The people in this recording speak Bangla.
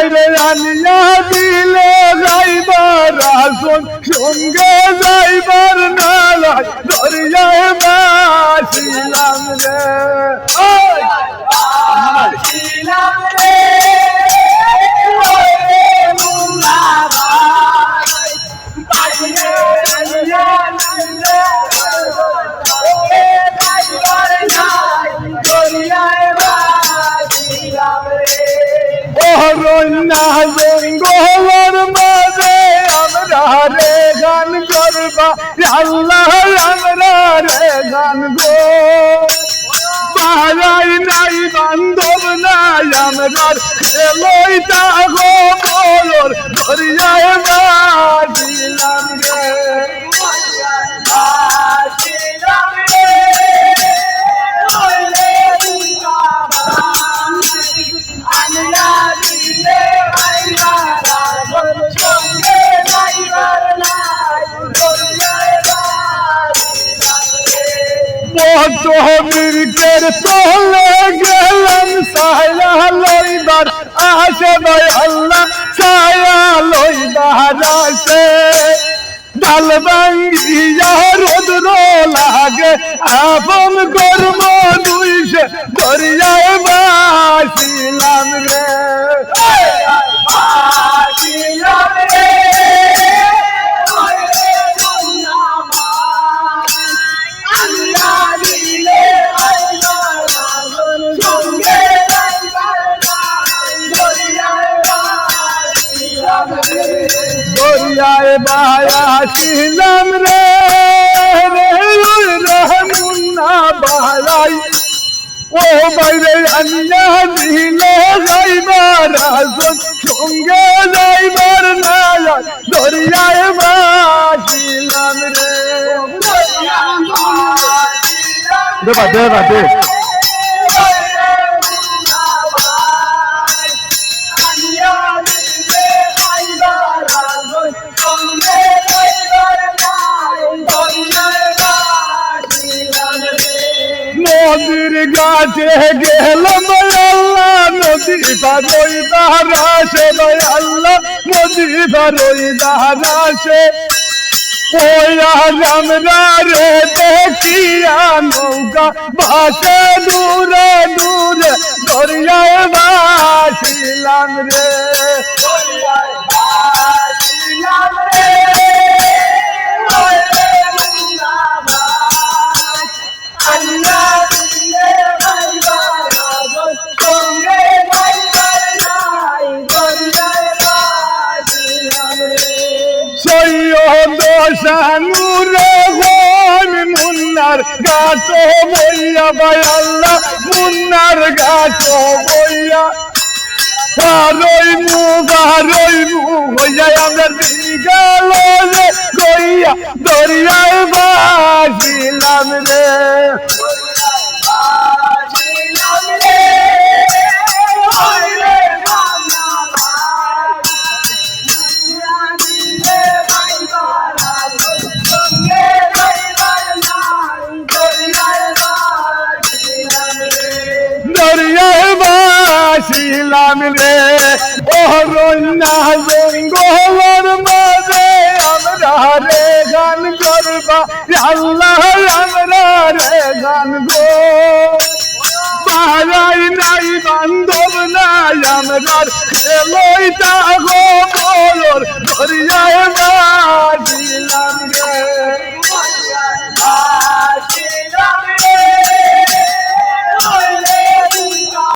বাইরে আনিয়া দিলে যাইবার আসন সঙ্গে যাইবার নালাই দরিয়ায় বাসিলাম রে ওই! অরণ্যা আল্লাহ আমরা রে গান গো। বাহাই নাই বান্ধব নাই আমরার। গো বলর দরিয়ায় বীরকের তলে, গেলাম সায়া লইবার আসে ভাই আল্লাহ সায়া লইবার আসে। ডাল ভাঙ্গিয়া রোদ্র লাগে আপন কর্ম দুইশে দরিয়ায় বায়াসিলাম রে। রহমুন্না বালাই ও বাইরে আনিয়া দিলে যাইবার আসন সঙ্গে যাইবার নালা দরিয়ায় বাসিলাম রে। দেবা দেবা দে নদীর গাছে গেলাম আল্লাহ নদী পারই দাহারাসে ভাই আল্লাহ নদী পারই দাহারাসে ওয়া আমরা রে দেখিয়া নৌকা ভাসে দূরে দূরে দরিয়ায় বাসিলাম রে। সৈয়দ শানুরে হন মুন্নার গাছ বইয়া ভাই আল্লাহ, মুন্নার গাছ বইয়া। রই মু রই মু হইয়া আমরা গেল রে। দরিয়ায় বাসিলাম রে। দরিয়ায় বাসিলাম রে অরণ্যা জঙ্গলের মাঝে আমরা রে গান করবা। আল্লাহ, আমরা রে গান গো। বাহাই নাই বান্ধব নাই আমরার লইতা গো বলর। দরিয়ায় বাসিলাম